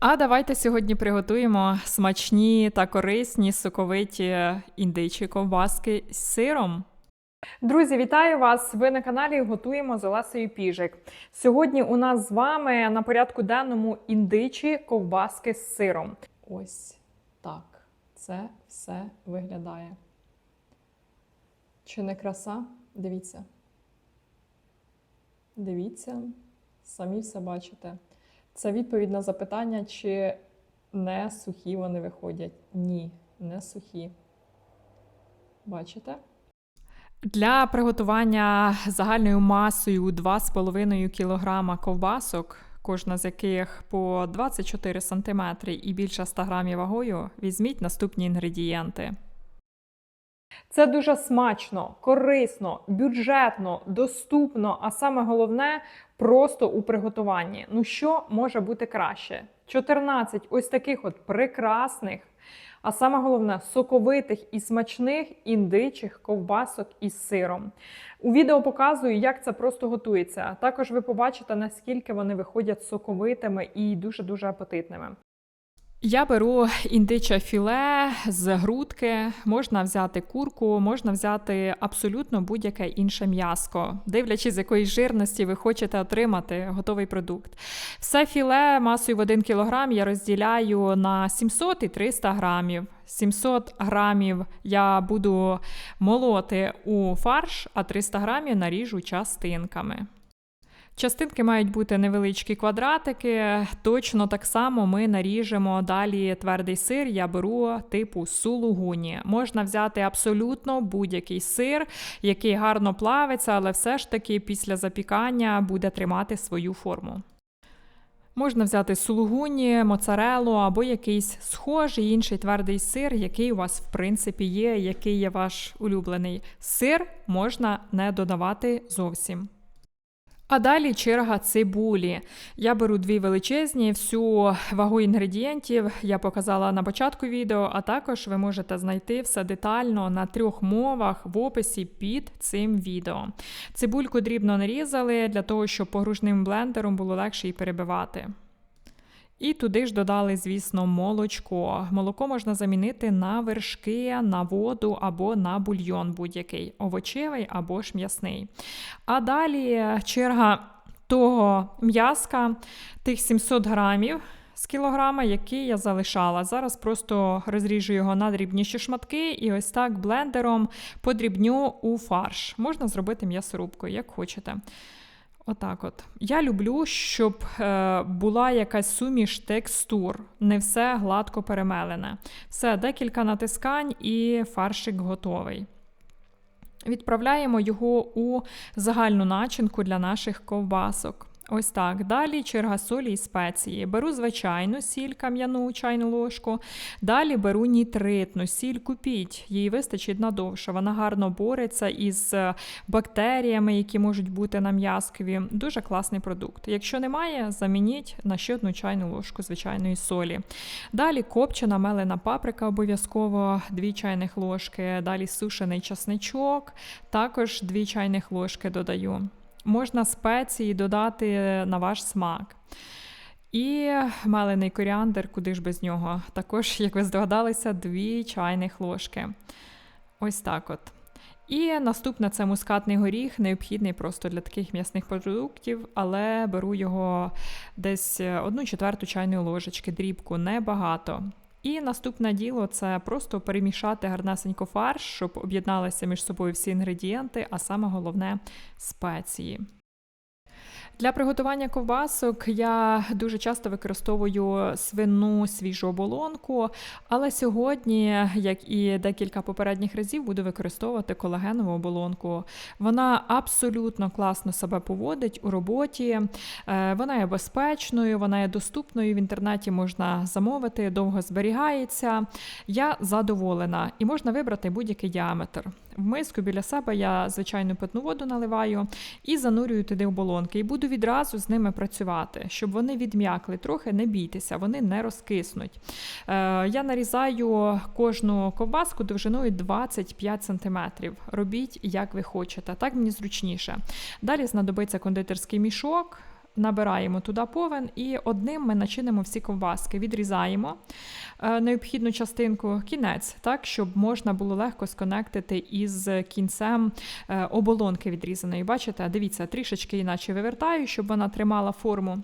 А давайте сьогодні приготуємо смачні та корисні соковиті індичі ковбаски з сиром. Друзі, вітаю вас! Ви на каналі Готуємо з Олесею Піжик. Сьогодні у нас з вами на порядку денному індичі ковбаски з сиром. Ось так це все виглядає. Чи не краса? Дивіться. Дивіться, самі все бачите. Це відповідь на запитання, чи не сухі вони виходять. Ні, не сухі. Бачите? Для приготування загальною масою 2,5 кг ковбасок, кожна з яких по 24 см і більше 100 г вагою, візьміть наступні інгредієнти. Це дуже смачно, корисно, бюджетно, доступно, а саме головне просто у приготуванні. Ну що може бути краще? 14 ось таких от прекрасних, а саме головне соковитих і смачних індичих ковбасок із сиром. У відео показую, як це просто готується. Також ви побачите, наскільки вони виходять соковитими і дуже-дуже апетитними. Я беру індиче філе з грудки, можна взяти курку, можна взяти абсолютно будь-яке інше м'яско, дивлячись, з якої жирності ви хочете отримати готовий продукт. Все філе масою в 1 кг я розділяю на 700 і 300 грамів. 700 грамів я буду молоти у фарш, а 300 грамів наріжу частинками. Частинки мають бути невеличкі квадратики. Точно так само ми наріжемо далі твердий сир. Я беру типу сулугуні. Можна взяти абсолютно будь-який сир, який гарно плавиться, але все ж таки після запікання буде тримати свою форму. Можна взяти сулугуні, моцарелу або якийсь схожий інший твердий сир, який у вас, в принципі, є, який є ваш улюблений. Сир можна не додавати зовсім. А далі черга цибулі. Я беру дві величезні, всю вагу інгредієнтів я показала на початку відео, а також ви можете знайти все детально на трьох мовах в описі під цим відео. Цибульку дрібно нарізали для того, щоб погружним блендером було легше її перебивати. І туди ж додали, звісно, молочко. Молоко можна замінити на вершки, на воду або на бульйон будь-який, овочевий або ж м'ясний. А далі черга того м'яска, тих 700 грамів. З кілограма, який я залишала. Зараз просто розріжу його на дрібніші шматки і ось так блендером подрібню у фарш. Можна зробити м'ясорубкою, як хочете. Отак от. Я люблю, щоб е, була якась суміш текстур, не все гладко перемелене. Все, декілька натискань і фаршик готовий. Відправляємо його у загальну начинку для наших ковбасок. Ось так. Далі черга солі і спеції. Беру звичайну сіль кам'яну чайну ложку. Далі беру нітритну сіль купіть, їй вистачить надовше. Вона гарно бореться із е, бактеріями, які можуть бути на м'язкові. Дуже класний продукт. Якщо немає, замініть на ще одну чайну ложку звичайної солі. Далі копчена мелена паприка обов'язково 2 чайних ложки. Далі сушений часничок, також 2 чайних ложки додаю. Можна спеції додати на ваш смак. І мелений коріандр, куди ж без нього. Також, як ви здогадалися, дві чайних ложки. Ось так от. І наступне це мускатний горіх, необхідний просто для таких м'ясних продуктів, але беру його десь одну четверту чайної ложечки, дрібку, небагато. І наступне діло це просто перемішати гарнесенько фарш, щоб об'єдналися між собою всі інгредієнти, а саме головне спеції. Для приготування ковбасок я дуже часто використовую свину свіжу оболонку, але сьогодні, як і декілька попередніх разів, буду використовувати колагенову оболонку. Вона абсолютно класно себе поводить у роботі, е, вона є безпечною, вона є доступною. В інтернеті можна замовити, довго зберігається. Я задоволена і можна вибрати будь-який діаметр. В миску біля себе я звичайну питну воду наливаю і занурюю туди оболонки. І буду відразу з ними працювати, щоб вони відм'якли трохи, не бійтеся, вони не розкиснуть. Е, Я нарізаю кожну ковбаску довжиною 25 см. Робіть, як ви хочете, так мені зручніше. Далі знадобиться кондитерський мішок. Набираємо туди повен і одним ми начинимо всі ковбаски. Відрізаємо е, необхідну частинку кінець, так, щоб можна було легко сконектити із кінцем е, оболонки відрізаної. Бачите, дивіться, трішечки іначе вивертаю, щоб вона тримала форму.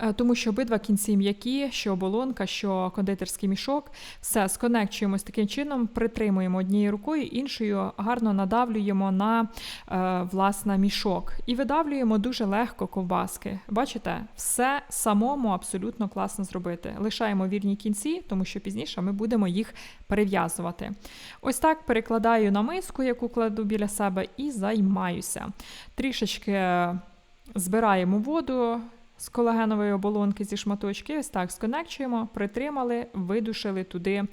Е, Тому що обидва кінці м'які, що оболонка, що кондитерський мішок, все сконекчуємо з таким чином, притримуємо однією рукою, іншою гарно надавлюємо на е, власне мішок і видавлюємо дуже легко ковбаски. Бачите, все самому абсолютно класно зробити. Лишаємо вірні кінці, тому що пізніше ми будемо їх перев'язувати. Ось так перекладаю на миску, яку кладу біля себе, і займаюся. Трішечки збираємо воду з колагенової оболонки зі шматочки. Ось так сконекчуємо, притримали, видушили туди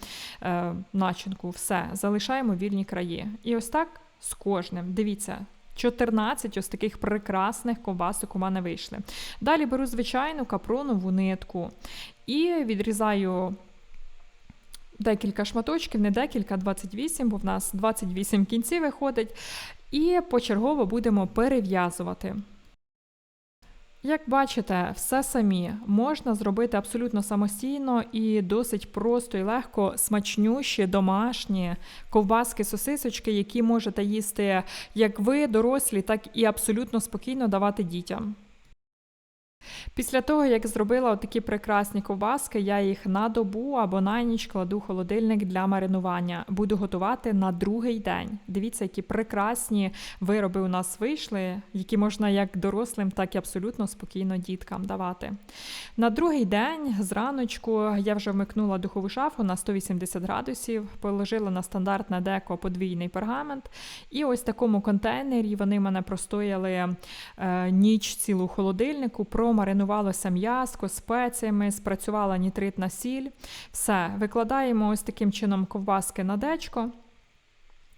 е, начинку. Все, залишаємо вільні краї. І ось так з кожним. Дивіться. 14 ось таких прекрасних ковбасок у мене вийшли. Далі беру звичайну капронову нитку і відрізаю декілька шматочків, не декілька, 28, бо в нас 28 кінців виходить. І почергово будемо перев'язувати. Як бачите, все самі можна зробити абсолютно самостійно і досить просто і легко смачнющі домашні ковбаски, сосисочки, які можете їсти як ви, дорослі, так і абсолютно спокійно давати дітям. Після того, як зробила такі прекрасні ковбаски, я їх на добу або на ніч кладу в холодильник для маринування. Буду готувати на другий день. Дивіться, які прекрасні вироби у нас вийшли, які можна як дорослим, так і абсолютно спокійно діткам давати. На другий день зраночку я вже вмикнула духову шафу на 180 градусів, положила на стандартне деко подвійний пергамент. І ось в такому контейнері вони мене простояли е, ніч цілу в холодильнику. Промаринувалося м'яско спеціями, спрацювала нітритна сіль. Все, викладаємо ось таким чином ковбаски на дечко.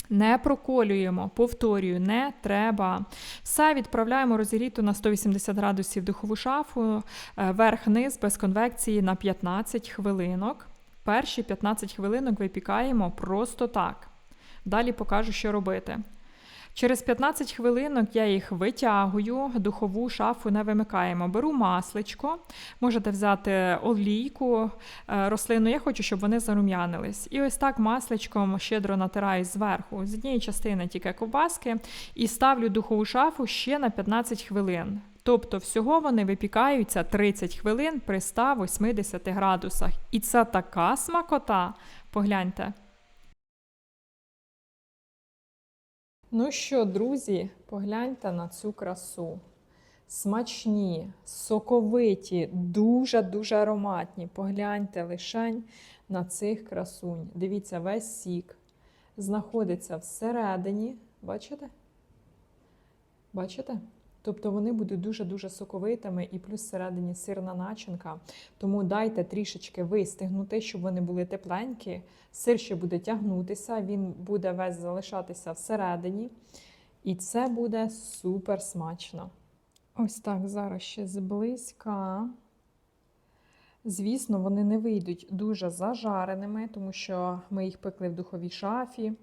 Не проколюємо, повторюю, не треба. Все відправляємо розігріту на 180 градусів духову шафу, е, верх-низ без конвекції на 15 хвилинок. Перші 15 хвилинок випікаємо просто так. Далі покажу, що робити. Через 15 хвилинок я їх витягую, духову шафу не вимикаємо. Беру масличко, можете взяти олійку е, рослину. Я хочу, щоб вони зарум'янились. І ось так масличком щедро натираю зверху, з однієї частини тільки ковбаски, і ставлю духову шафу ще на 15 хвилин. Тобто всього вони випікаються 30 хвилин при 180 градусах. І це така смакота. Погляньте. Ну що, друзі, погляньте на цю красу. Смачні, соковиті, дуже-дуже ароматні. Погляньте лишень на цих красунь. Дивіться, весь сік знаходиться всередині. Бачите? Бачите? Тобто вони будуть дуже-дуже соковитими і плюс всередині сирна начинка. Тому дайте трішечки вистигнути, щоб вони були тепленькі. Сир ще буде тягнутися, він буде весь залишатися всередині. І це буде супер смачно. Ось так зараз ще зблизька. Звісно, вони не вийдуть дуже зажареними, тому що ми їх пекли в духовій шафі.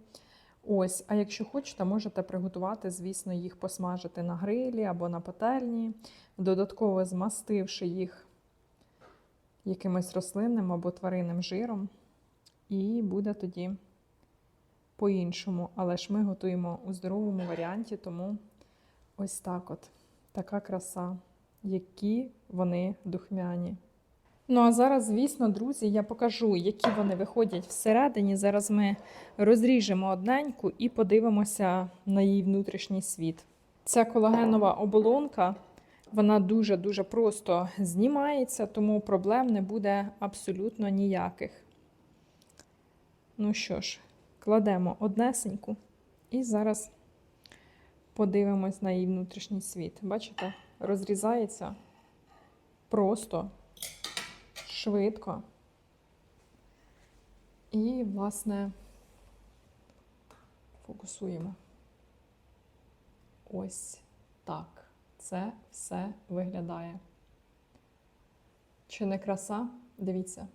Ось, а якщо хочете, можете приготувати, звісно, їх посмажити на грилі або на пательні, додатково змастивши їх якимось рослинним або тваринним жиром. І буде тоді по-іншому. Але ж ми готуємо у здоровому варіанті, тому ось так от. Така краса, які вони духмяні. Ну, а зараз, звісно, друзі, я покажу, які вони виходять всередині. Зараз ми розріжемо одненьку і подивимося на її внутрішній світ. Ця колагенова оболонка, вона дуже-дуже просто знімається, тому проблем не буде абсолютно ніяких. Ну що ж, кладемо однесеньку і зараз подивимось на її внутрішній світ. Бачите, розрізається просто швидко. І, власне, фокусуємо. Ось так. Це все виглядає. Чи не краса? Дивіться.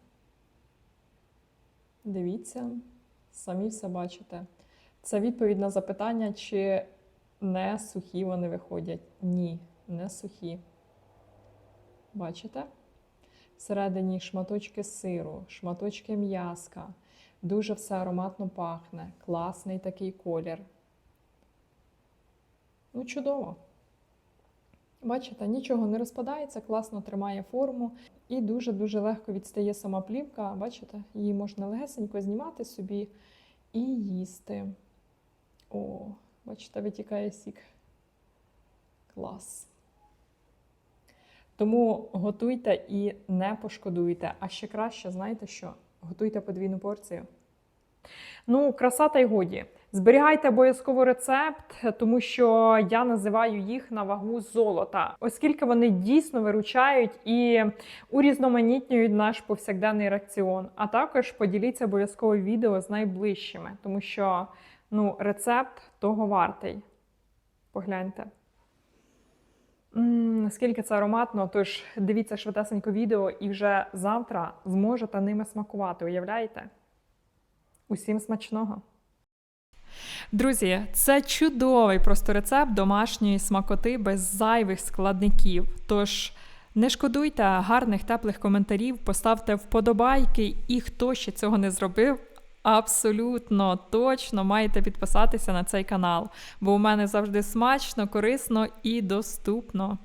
Дивіться, самі все бачите. Це відповідь на запитання, чи не сухі вони виходять. Ні, не сухі. Бачите? Всередині шматочки сиру, шматочки м'яска. Дуже все ароматно пахне. Класний такий колір. Ну, чудово. Бачите, нічого не розпадається, класно тримає форму і дуже-дуже легко відстає сама плівка. Бачите, її можна легесенько знімати собі і їсти. О, бачите, витікає сік. Клас. Тому готуйте і не пошкодуйте. А ще краще, знаєте що? Готуйте подвійну порцію. Ну, краса та й годі. Зберігайте обов'язково рецепт, тому що я називаю їх на вагу золота, оскільки вони дійсно виручають і урізноманітнюють наш повсякденний раціон. А також поділіться обов'язково відео з найближчими, тому що ну, рецепт того вартий. Погляньте. М, Наскільки це ароматно, тож дивіться швидесенько відео і вже завтра зможете ними смакувати. Уявляєте? Усім смачного! Друзі, це чудовий просто рецепт домашньої смакоти без зайвих складників. Тож не шкодуйте гарних теплих коментарів, поставте вподобайки, і хто ще цього не зробив, абсолютно точно маєте підписатися на цей канал, бо у мене завжди смачно, корисно і доступно.